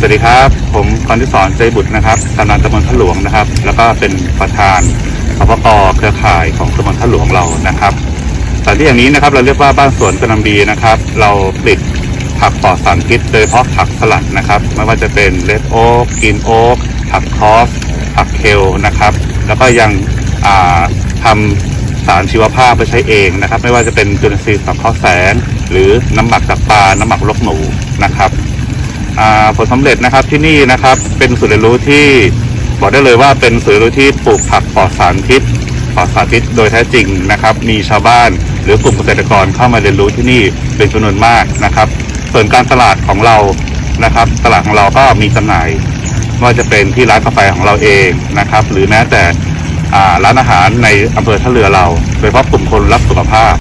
สวัสดีครับ ผมกรทิศรใจบุตรนะครับกำนันตำบลท่าหลวงนะครับ แล้วก็เป็นประธานสปกเครือข่ายของตำบลท่าหลวงเรานะครับสถานที่อย่างนี้นะครับ เราเรียกว่าบ้านสวนกระนำดีนะครับ เราผลิตผักปลอดสารพิษโดยเฉพาะผักสลัดนะครับไม่ว่าจะเป็นเลดโอ๊กกินโอ๊กผักคอสผักเคลนะครับ แล้วก็ยังทำสารชีวภาพไปใช้เองนะครับ ไม่ว่าจะเป็นจุลินทรีย์สังเคราะห์แสง หรือน้ำหมักจากปลาน้ำหมักลกหนูนะครับ ผลสำเร็จนะครับที่นี่นะครับ เป็นศูนย์เรียนรู้ที่บอกได้เลยว่าเป็นศูนย์เรียนรู้ที่ปลูกผักปลอดสารพิษปลอดสารพิษโดยแท้จริงนะครับ มีชาวบ้านหรือกลุ่มเกษตรกรเข้ามาเรียนรู้ที่นี่เป็นจำนวนมากนะครับ ส่วนการตลาดของเรานะครับ ตลาดของเราก็มีจำหน่ายไม่ว่าจะเป็นที่ร้านกาแฟของเราเองนะครับ หรือแม้แต่อร้านอาหารในอำเภอท่าเรือเรา โดยเฉพาะกลุ่มคนรักสุขภาพ